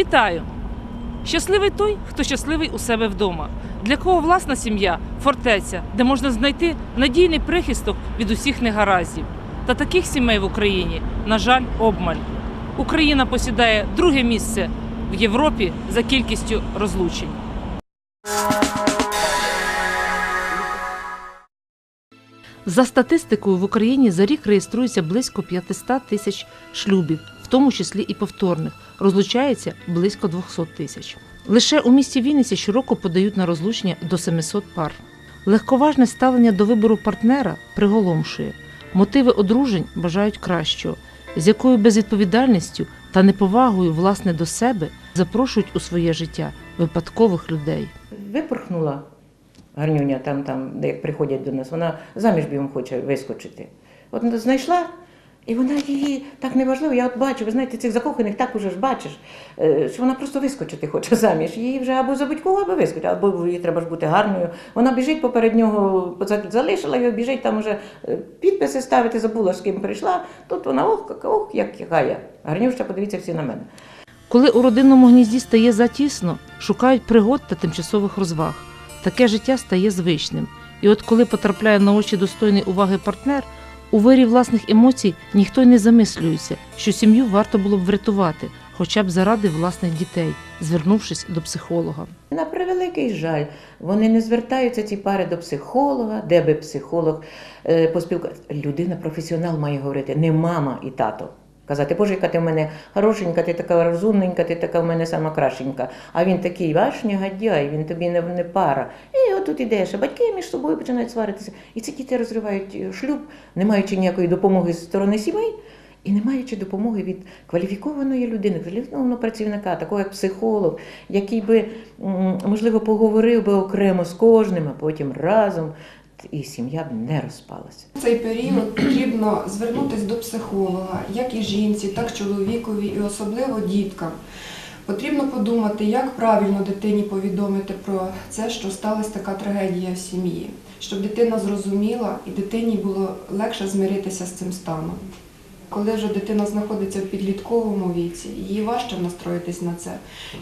Вітаю! Щасливий той, хто щасливий у себе вдома. Для кого власна сім'я фортеця, де можна знайти надійний прихисток від усіх негараздів. Та таких сімей в Україні, на жаль, обмаль. Україна посідає друге місце в Європі за кількістю розлучень. За статистикою в Україні за рік реєструється близько 500 тисяч шлюбів, в тому числі і повторних. Розлучається близько 200 тисяч. Лише у місті Вінниці щороку подають на розлучення до 700 пар. Легковажне ставлення до вибору партнера приголомшує. Мотиви одружень бажають кращого, з якою безвідповідальністю та неповагою власне до себе запрошують у своє життя випадкових людей. Випорхнула гарнюня там, там, де приходять до нас, вона заміж бігом хоче вискочити. От знайшла, і вона її так неважливо. Я от бачу, ви знаєте, цих закоханих так уже ж бачиш, е, що вона просто вискочити хоче заміж. Її вже або забудь кого, або вискочити, або їй треба ж бути гарною. Вона біжить поперед нього, залишила його, біжить там уже е, підписи ставити, забула, з ким прийшла. Тут вона ох, ох, як я. Гарнюща, подивіться всі на мене. Коли у родинному гнізді стає затісно, шукають пригод та тимчасових розваг. Таке життя стає звичним. І от коли потрапляє на очі достойний уваги партнер, у вирі власних емоцій ніхто й не замислюється, що сім'ю варто було б врятувати, хоча б заради власних дітей, звернувшись до психолога. На превеликий жаль, вони не звертаються ці пари до психолога, де би психолог е, поспілкувався. Людина, професіонал має говорити, не мама і тато. Казати, Боже, яка ти в мене хорошенька, ти така розумненька, ти така в мене сама кращенька. А він такий ваш негодяй, він тобі не, не пара. І отут ідеш, а батьки між собою починають сваритися. І ці діти розривають е, шлюб, не маючи ніякої допомоги з сторони сімей. І не маючи допомоги від кваліфікованої людини, кваліфікованого працівника, такого як психолог, який би, можливо, поговорив би окремо з кожним, а потім разом, і сім'я б не розпалася. В цей період потрібно звернутися до психолога, як і жінці, так і чоловікові, і особливо діткам. Потрібно подумати, як правильно дитині повідомити про це, що сталася така трагедія в сім'ї, щоб дитина зрозуміла і дитині було легше змиритися з цим станом. Коли вже дитина знаходиться в підлітковому віці, їй важче настроїтись на це.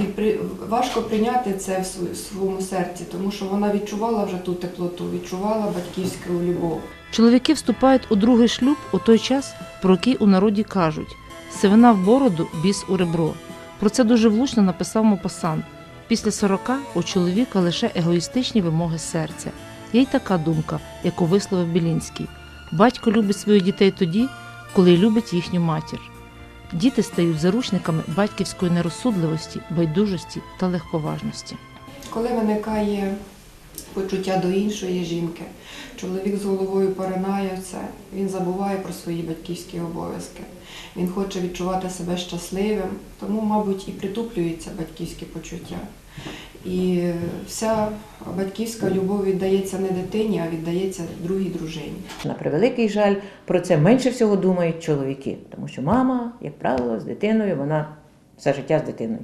І при, важко прийняти це в своєму серці, тому що вона відчувала вже ту теплоту, відчувала батьківську любов. Чоловіки вступають у другий шлюб у той час, про який у народі кажуть: сивина в бороду, біс у ребро. Про це дуже влучно написав Мопасан. Після 40 у чоловіка лише егоїстичні вимоги серця. Є й така думка, яку висловив Білінський. Батько любить своїх дітей тоді, коли любить їхню матір. Діти стають заручниками батьківської нерозсудливості, байдужості та легковажності. Коли виникає почуття до іншої жінки, чоловік з головою поринає це, він забуває про свої батьківські обов'язки. Він хоче відчувати себе щасливим, тому, мабуть, і притуплюються батьківські почуття. І вся батьківська любов віддається не дитині, а віддається другій дружині. На превеликий жаль, про це менше всього думають чоловіки, тому що мама, як правило, з дитиною, вона все життя з дитиною.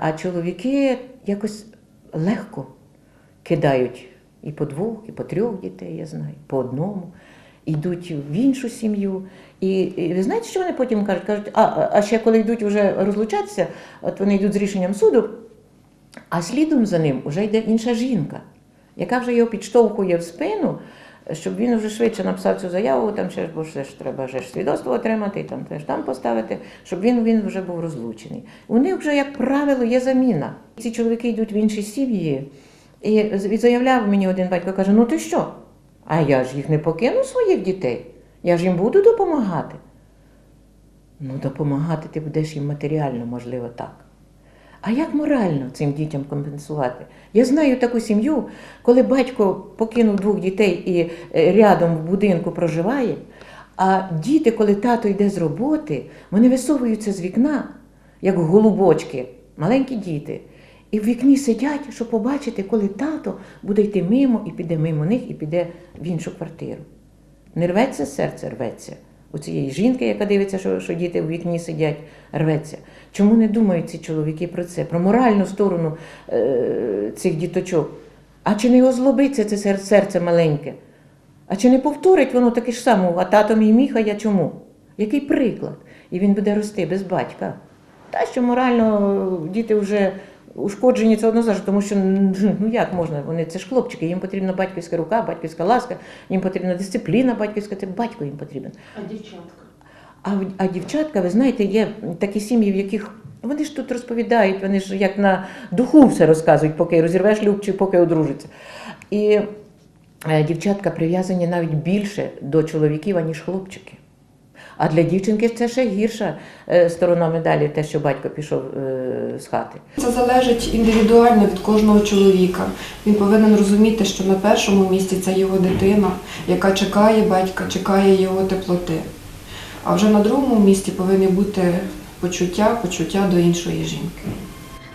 А чоловіки якось легко кидають і по двох, і по трьох дітей, я знаю, по одному, йдуть в іншу сім'ю. І, і ви знаєте, що вони потім кажуть? Кажуть, а, а- ще коли йдуть вже розлучатися, от вони йдуть з рішенням суду, а слідом за ним вже йде інша жінка, яка вже його підштовхує в спину, щоб він вже швидше написав цю заяву, там ще ж, бо ще ж треба ж свідоцтво отримати, там теж там поставити, щоб він, він вже був розлучений. У них вже, як правило, є заміна. Ці чоловіки йдуть в інші сім'ї. І заявляв мені один батько, каже: ну ти що? А я ж їх не покину своїх дітей. Я ж їм буду допомагати. Ну, допомагати ти будеш їм матеріально, можливо, так. А як морально цим дітям компенсувати? Я знаю таку сім'ю, коли батько покинув двох дітей і е, рядом в будинку проживає, а діти, коли тато йде з роботи, вони висовуються з вікна, як голубочки, маленькі діти. І в вікні сидять, щоб побачити, коли тато буде йти мимо і піде мимо них, і піде в іншу квартиру. Не рветься серце, рветься. У цієї жінки, яка дивиться, що, що діти в вікні сидять, рветься. Чому не думають ці чоловіки про це, про моральну сторону е, цих діточок? А чи не озлобиться це сер- серце маленьке? А чи не повторить воно таке ж саме, а тато мій міха, я чому? Який приклад? І він буде рости без батька. Та що морально діти вже ушкоджені, це однозначно, тому що ну як можна, вони це ж хлопчики, їм потрібна батьківська рука, батьківська ласка, їм потрібна дисципліна батьківська, це батько їм потрібен. А дівчатка? А, а дівчатка, ви знаєте, є такі сім'ї, в яких вони ж тут розповідають, вони ж як на духу все розказують, поки розірвеш люб чи поки одружиться. І е, дівчатка прив'язані навіть більше до чоловіків, аніж хлопчики. А для дівчинки це ще гірша е, сторона медалі, те, що батько пішов е, з хати. Це залежить індивідуально від кожного чоловіка. Він повинен розуміти, що на першому місці це його дитина, яка чекає батька, чекає його теплоти. А вже на другому місці повинні бути почуття, почуття до іншої жінки.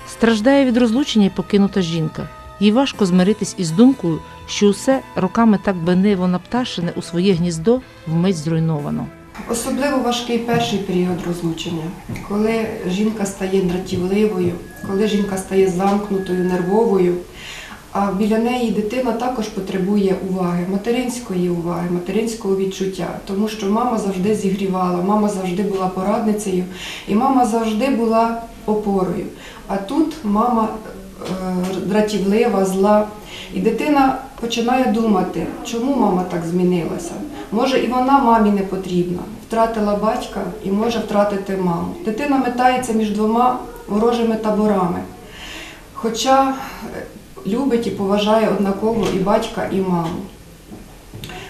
Страждає від розлучення й покинута жінка. Їй важко змиритись із думкою, що усе роками так бениво напташене у своє гніздо вмить зруйновано. Особливо важкий перший період розлучення, коли жінка стає дратівливою, коли жінка стає замкнутою, нервовою. А біля неї дитина також потребує уваги, материнської уваги, материнського відчуття, тому що мама завжди зігрівала, мама завжди була порадницею, і мама завжди була опорою. А тут мама е, дратівлива, зла. І дитина починає думати, чому мама так змінилася. Може, і вона мамі не потрібна. Втратила батька і може втратити маму. Дитина метається між двома ворожими таборами. Хоча е, любить і поважає однаково і батька, і маму.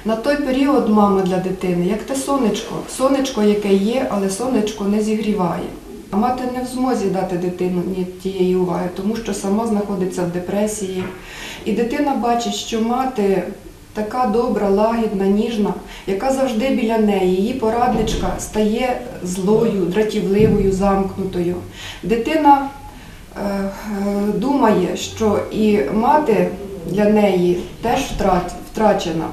На той період мама для дитини, як те сонечко, сонечко, яке є, але сонечко не зігріває. А мати не в змозі дати дитину тієї уваги, тому що сама знаходиться в депресії. І дитина бачить, що мати така добра, лагідна, ніжна, яка завжди біля неї, її порадничка стає злою, дратівливою, замкнутою. Дитина е, е, думає, що і мати для неї теж втрат- втрачена.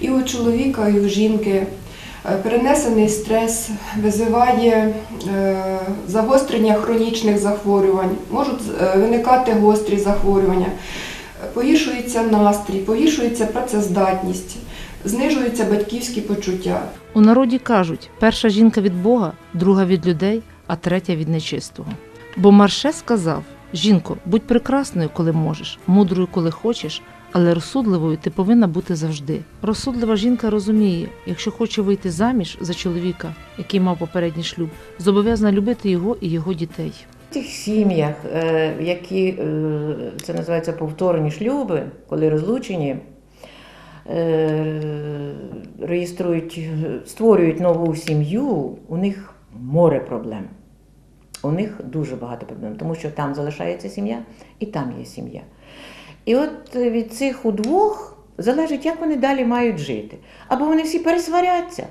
І у чоловіка, і у жінки перенесений стрес визиває е, загострення хронічних захворювань, можуть е, виникати гострі захворювання, Е, погіршується настрій, погіршується працездатність, знижуються батьківські почуття. У народі кажуть: перша жінка від Бога, друга від людей, а третя від нечистого. Бо Марше сказав: жінко, будь прекрасною, коли можеш, мудрою, коли хочеш, але розсудливою ти повинна бути завжди. Розсудлива жінка розуміє, якщо хоче вийти заміж за чоловіка, який мав попередній шлюб, зобов'язана любити його і його дітей. В тих сім'ях, е, які е, це називається повторні шлюби, коли розлучені, е, реєструють, створюють нову сім'ю, у них море проблем. У них дуже багато проблем, тому що там залишається сім'я і там є сім'я. І от від цих удвох залежить, як вони далі мають жити. Або вони всі пересваряться,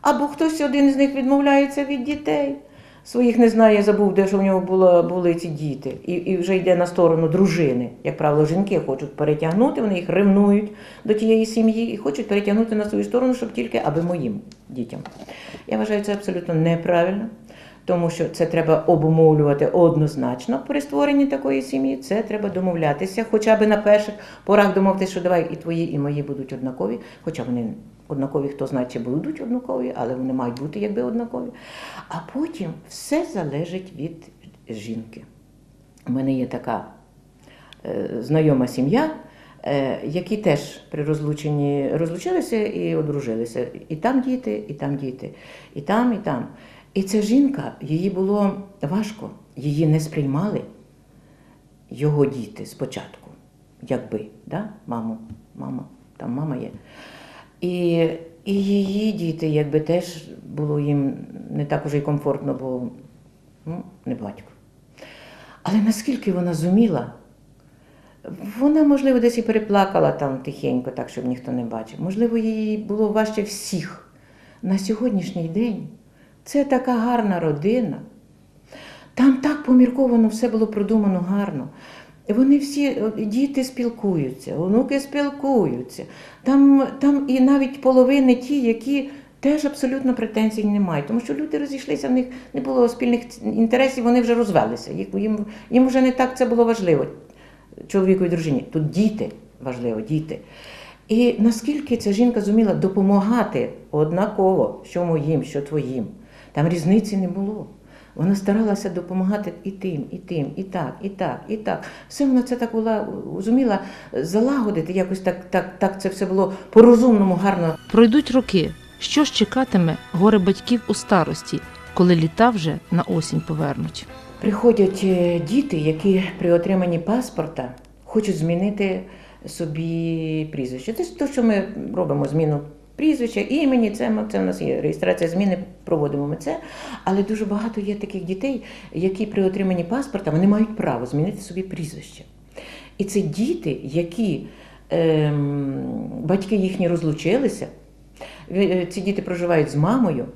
або хтось один з них відмовляється від дітей. Своїх не знає, забув, де що в нього було, були ці діти, і, і вже йде на сторону дружини. Як правило, жінки хочуть перетягнути, вони їх ревнують до тієї сім'ї і хочуть перетягнути на свою сторону, щоб тільки аби моїм дітям. Я вважаю це абсолютно неправильно, тому що це треба обумовлювати однозначно при створенні такої сім'ї. Це треба домовлятися, хоча б на перших порах домовитися, що давай і твої, і мої будуть однакові, хоча вони однакові, хто знає, чи будуть однакові, але вони мають бути якби однакові. А потім все залежить від жінки. У мене є така е, знайома сім'я, е, які теж при розлученні розлучилися і одружилися. І там діти, і там діти, і там, і там. І ця жінка, їй було важко, її не сприймали його діти спочатку, якби, да? маму, мама, там мама є. І, і її діти, якби теж було їм не так уже й комфортно, бо ну, не батько. Але наскільки вона зуміла, вона, можливо, десь і переплакала там тихенько, так, щоб ніхто не бачив. Можливо, їй було важче всіх. На сьогоднішній день це така гарна родина. Там так помірковано все було продумано гарно. Вони всі діти спілкуються, онуки спілкуються. Там, там і навіть половини ті, які теж абсолютно претензій не мають, тому що люди розійшлися, в них не було спільних інтересів, вони вже розвелися. Їм, їм вже не так це було важливо, чоловіку і дружині. Тут діти важливо, діти. І наскільки ця жінка зуміла допомагати однаково, що моїм, що твоїм, там різниці не було. Вона старалася допомагати і тим, і тим, і так, і так, і так. Все вона це так була зуміла залагодити, якось так, так, так це все було по-розумному, гарно. Пройдуть роки. Що ж чекатиме горе батьків у старості, коли літа вже на осінь повернуть? Приходять е, діти, які при отриманні паспорта хочуть змінити собі прізвище. Це те, що ми робимо зміну прізвища, імені, це, це в нас є реєстрація зміни, проводимо ми це. Але дуже багато є таких дітей, які при отриманні паспорта вони мають право змінити собі прізвище. І це діти, які ем, батьки їхні розлучилися, е, ці діти проживають з мамою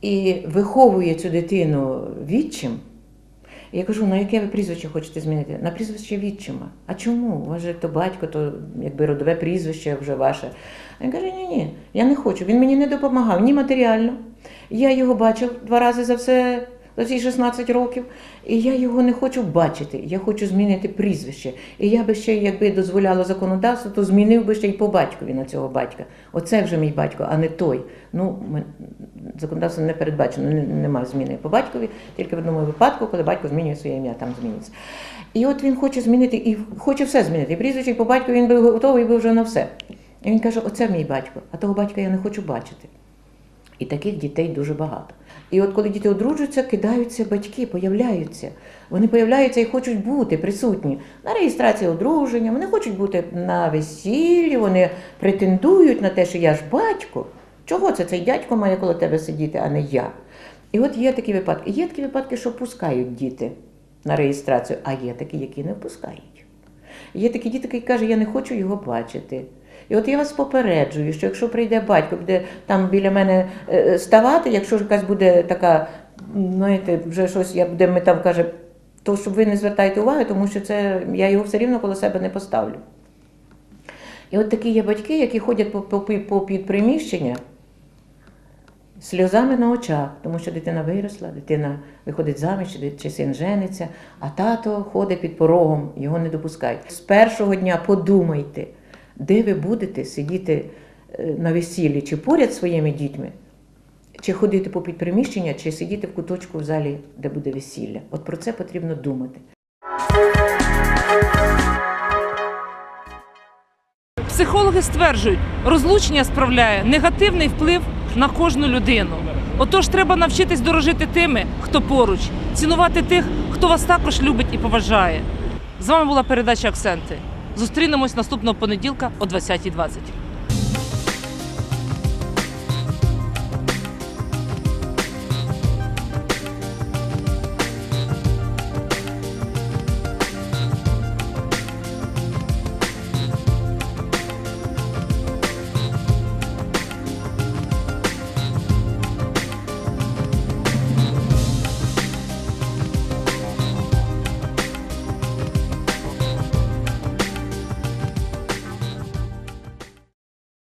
і виховує цю дитину відчим. Я кажу, на яке ви прізвище хочете змінити? На прізвище відчима. А чому? У вас же то батько, то якби родове прізвище вже ваше. Він каже, ні, ні, я не хочу. Він мені не допомагав ні матеріально. Я його бачив два рази за все. За ці 16 років, і я його не хочу бачити. Я хочу змінити прізвище. І я би ще, якби дозволяло законодавство, то змінив би ще й по батькові на цього батька. Оце вже мій батько, а не той. Ну, законодавство не передбачено, немає зміни по батькові, тільки в одному випадку, коли батько змінює своє ім'я, там зміниться. І от він хоче змінити, і хоче все змінити. І прізвище, і по батькові він би готовий був вже на все. І він каже: оце мій батько, а того батька я не хочу бачити. І таких дітей дуже багато. І от коли діти одружуються, кидаються батьки, появляються. Вони появляються і хочуть бути присутні на реєстрації одруження, вони хочуть бути на весіллі, вони претендують на те, що я ж батько. Чого це цей дядько має коло тебе сидіти, а не я? І от є такі випадки. Є такі випадки, що пускають діти на реєстрацію, а є такі, які не пускають. Є такі діти, які кажуть, я не хочу його бачити. І от я вас попереджую, що якщо прийде батько, буде там біля мене е, ставати, якщо якась буде така, знаєте, вже щось я буде ми там каже, то щоб ви не звертайте уваги, тому що це я його все рівно коло себе не поставлю. І от такі є батьки, які ходять по, по, по під приміщення сльозами на очах, тому що дитина виросла, дитина виходить заміж, чи син жениться, а тато ходить під порогом, його не допускають. З першого дня подумайте, де ви будете сидіти е, на весіллі, чи поряд своїми дітьми, чи ходити по підприміщення, чи сидіти в куточку в залі, де буде весілля. От про це потрібно думати. Психологи стверджують, розлучення справляє негативний вплив на кожну людину. Отож, треба навчитись дорожити тими, хто поруч, цінувати тих, хто вас також любить і поважає. З вами була передача Акценти. Зустрінемось наступного понеділка о 20.20.